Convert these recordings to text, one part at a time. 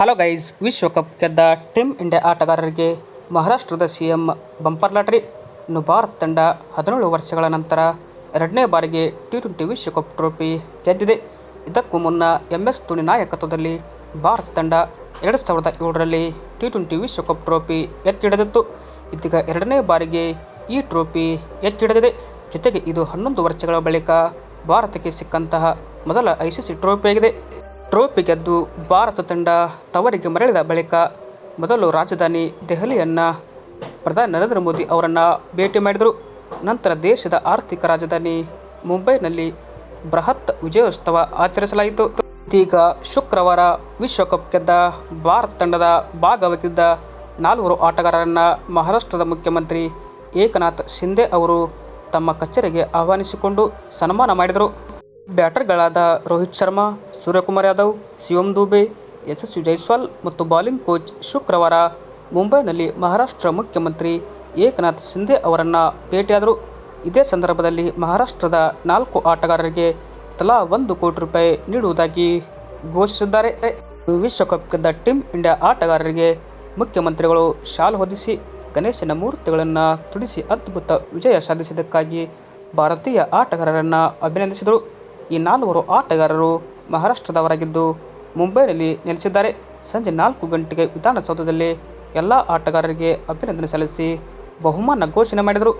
Hello guys, ವಿಶ್ವಕಪ್ ಗೆದ್ದ team India ಆಟಗಾರರಿಗೆ ಮಹಾರಾಷ್ಟ್ರದ ಸಿ ಎಂ ಬಂಪರ್ ಲಾಟರಿ. ಇನ್ನು ಭಾರತ ತಂಡ ಹದಿನೇಳು ವರ್ಷಗಳ ನಂತರ ಎರಡನೇ ಬಾರಿಗೆ ಟಿ ಟ್ವೆಂಟಿ ವಿಶ್ವಕಪ್ ಟ್ರೋಫಿ ಗೆದ್ದಿದೆ. ಇದಕ್ಕೂ ಮುನ್ನ ಎಂ ಎಸ್ ಧೋನಿ ನಾಯಕತ್ವದಲ್ಲಿ ಭಾರತ ತಂಡ ಎರಡು ಸಾವಿರದ ಏಳರಲ್ಲಿ ಟಿ ಟ್ವೆಂಟಿ ವಿಶ್ವಕಪ್ ಟ್ರೋಫಿ ಎತ್ತಿಡಿದಿತ್ತು ಇದೀಗ ಎರಡನೇ ಬಾರಿಗೆ ಈ ಟ್ರೋಫಿ ಎತ್ತಿಡಿದಿದೆ ಜೊತೆಗೆ ಇದು ಹನ್ನೊಂದು ವರ್ಷಗಳ ಬಳಿಕ ಭಾರತಕ್ಕೆ ಸಿಕ್ಕಂತಹ ಮೊದಲ ಐ ಸಿ ಸಿ ಟ್ರೋಫಿಯಾಗಿದೆ. ಟ್ರೋಫಿ ಗೆದ್ದು ಭಾರತ ತಂಡ ತವರಿಗೆ ಮರಳಿದ ಬಳಿಕ ಮೊದಲು ರಾಜಧಾನಿ ದೆಹಲಿಯನ್ನು ಪ್ರಧಾನಿ ನರೇಂದ್ರ ಮೋದಿ ಅವರನ್ನು ಭೇಟಿ ಮಾಡಿದರು. ನಂತರ ದೇಶದ ಆರ್ಥಿಕ ರಾಜಧಾನಿ ಮುಂಬೈನಲ್ಲಿ ಬೃಹತ್ ವಿಜಯೋತ್ಸವ ಆಚರಿಸಲಾಯಿತು. ಇದೀಗ ಶುಕ್ರವಾರ ವಿಶ್ವಕಪ್ ಗೆದ್ದ ಭಾರತ ತಂಡದ ಭಾಗವಹಿಸಿದ್ದ ನಾಲ್ವರು ಆಟಗಾರರನ್ನು ಮಹಾರಾಷ್ಟ್ರದ ಮುಖ್ಯಮಂತ್ರಿ ಏಕನಾಥ್ ಶಿಂದೆ ಅವರು ತಮ್ಮ ಕಚೇರಿಗೆ ಆಹ್ವಾನಿಸಿಕೊಂಡು ಸನ್ಮಾನ ಮಾಡಿದರು. ಬ್ಯಾಟರ್ಗಳಾದ ರೋಹಿತ್ ಶರ್ಮಾ, ಸೂರ್ಯಕುಮಾರ್ ಯಾದವ್, ಶಿವಂ ದುಬೆ, ಯಶಸ್ವಿ ಜೈಸ್ವಾಲ್ ಮತ್ತು ಬಾಲಿಂಗ್ ಕೋಚ್ ಶುಕ್ರವಾರ ಮುಂಬೈನಲ್ಲಿ ಮಹಾರಾಷ್ಟ್ರ ಮುಖ್ಯಮಂತ್ರಿ ಏಕನಾಥ್ ಶಿಂದೆ ಅವರನ್ನು ಭೇಟಿಯಾದರು. ಇದೇ ಸಂದರ್ಭದಲ್ಲಿ ಮಹಾರಾಷ್ಟ್ರದ ನಾಲ್ಕು ಆಟಗಾರರಿಗೆ ತಲಾ ಒಂದು ಕೋಟಿ ರೂಪಾಯಿ ನೀಡುವುದಾಗಿ ಘೋಷಿಸಿದ್ದಾರೆ. ವಿಶ್ವಕಪ್ ಗೆದ್ದ ಟೀಮ್ ಇಂಡಿಯಾ ಆಟಗಾರರಿಗೆ ಮುಖ್ಯಮಂತ್ರಿಗಳು ಶಾಲು ಹೊದಿಸಿ, ಗಣೇಶನ ಮೂರ್ತಿಗಳನ್ನು ತುಡಿಸಿ ಅದ್ಭುತ ವಿಜಯ ಸಾಧಿಸಿದ್ದಕ್ಕಾಗಿ ಭಾರತೀಯ ಆಟಗಾರರನ್ನು ಅಭಿನಂದಿಸಿದರು. ಈ ನಾಲ್ವರು ಆಟಗಾರರು ಮಹಾರಾಷ್ಟ್ರದವರಾಗಿದ್ದು ಮುಂಬೈನಲ್ಲಿ ನೆಲೆಸಿದ್ದಾರೆ. ಸಂಜೆ ನಾಲ್ಕು ಗಂಟೆಗೆ ವಿಧಾನಸೌಧದಲ್ಲಿ ಎಲ್ಲ ಆಟಗಾರರಿಗೆ ಅಭಿನಂದನೆ ಸಲ್ಲಿಸಿ ಬಹುಮಾನ ಘೋಷಣೆ ಮಾಡಿದರು.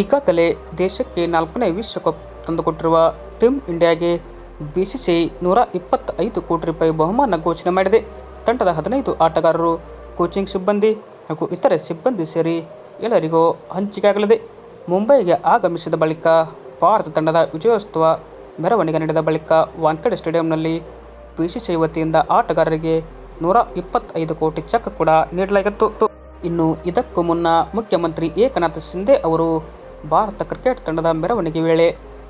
ಈಗಾಗಲೇ ದೇಶಕ್ಕೆ ನಾಲ್ಕನೇ ವಿಶ್ವಕಪ್ ತಂದುಕೊಟ್ಟಿರುವ ಟೀಮ್ ಇಂಡಿಯಾಗೆ ಬಿಸಿಸಿಐ ನೂರ ಇಪ್ಪತ್ತೈದು ಕೋಟಿ ರೂಪಾಯಿ ಬಹುಮಾನ ಘೋಷಣೆ ಮಾಡಿದೆ. ತಂಡದ ಹದಿನೈದು ಆಟಗಾರರು ಕೋಚಿಂಗ್ ಸಿಬ್ಬಂದಿ ಹಾಗೂ ಇತರೆ ಸಿಬ್ಬಂದಿ ಸೇರಿ ಎಲ್ಲರಿಗೂ ಹಂಚಿಕೆಯಾಗಲಿದೆ. ಮುಂಬೈಗೆ ಆಗಮಿಸಿದ ಬಳಿಕ ಭಾರತ ತಂಡದ ವಿಜಯೋತ್ಸವ ಮೆರವಣಿಗೆ ನಡೆದ ಬಳಿಕ ವಾಂಖೇಡೆ ಸ್ಟೇಡಿಯಂನಲ್ಲಿ ಬಿಸಿಸಿಐ ವತಿಯಿಂದ ಆಟಗಾರರಿಗೆ ನೂರ ಇಪ್ಪತ್ತೈದು ಕೋಟಿ ಚೆಕ್ ಕೂಡ ನೀಡಲಾಗಿತ್ತು. ಇನ್ನು ಇದಕ್ಕೂ ಮುನ್ನ ಮುಖ್ಯಮಂತ್ರಿ ಏಕನಾಥ್ ಶಿಂದೆ ಅವರು ಭಾರತ ಕ್ರಿಕೆಟ್ ತಂಡದ ಮೆರವಣಿಗೆ ವೇಳೆ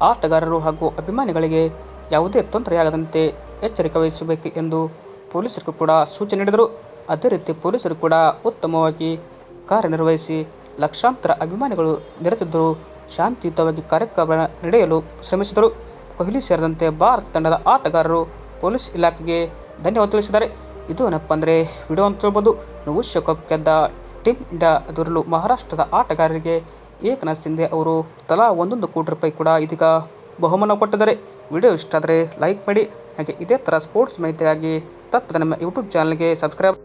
ಆಟಗಾರರು ಹಾಗೂ ಅಭಿಮಾನಿಗಳಿಗೆ ಯಾವುದೇ ತೊಂದರೆಯಾಗದಂತೆ ಎಚ್ಚರಿಕೆ ವಹಿಸಬೇಕು ಎಂದು ಪೊಲೀಸರಿಗೂ ಕೂಡ ಸೂಚನೆ ನೀಡಿದರು. ಅದೇ ರೀತಿ ಪೊಲೀಸರು ಕೂಡ ಉತ್ತಮವಾಗಿ ಕಾರ್ಯನಿರ್ವಹಿಸಿ ಲಕ್ಷಾಂತರ ಅಭಿಮಾನಿಗಳು ನೆರೆತಿದ್ದರು ಶಾಂತಿಯುತವಾಗಿ ಕಾರ್ಯಕ್ರಮ ನಡೆಯಲು ಶ್ರಮಿಸಿದರು. ಕೊಹ್ಲಿ ಸೇರಿದಂತೆ ಭಾರತ ತಂಡದ ಆಟಗಾರರು ಪೊಲೀಸ್ ಇಲಾಖೆಗೆ ಧನ್ಯವಾದ ತಿಳಿಸಿದ್ದಾರೆ. ಇದು ಏನಪ್ಪ ಅಂದರೆ ವಿಡಿಯೋ ಅಂತ ಹೇಳ್ಬೋದು. ನಾವು ವಿಶ್ವಕಪ್ ಗೆದ್ದ ಟೀಮ್ ಇಂಡಿಯಾ ಅದರಲ್ಲೂ ಮಹಾರಾಷ್ಟ್ರದ ಆಟಗಾರರಿಗೆ ಏಕನಾಥ್ ಸಿಂಧೆ ಅವರು ತಲಾ ಒಂದೊಂದು ಕೋಟಿ ರೂಪಾಯಿ ಕೂಡ ಇದೀಗ ಬಹುಮಾನ ಕೊಟ್ಟಿದ್ದಾರೆ. ವಿಡಿಯೋ ಇಷ್ಟ ಆದರೆ ಲೈಕ್ ಮಾಡಿ. ಹಾಗೆ ಇದೇ ಥರ ಸ್ಪೋರ್ಟ್ಸ್ ಮಾಹಿತಿಯಾಗಿ ತಪ್ಪದೆ ನಮ್ಮ ಯೂಟ್ಯೂಬ್ ಚಾನಲ್ಗೆ ಸಬ್ಸ್ಕ್ರೈಬ್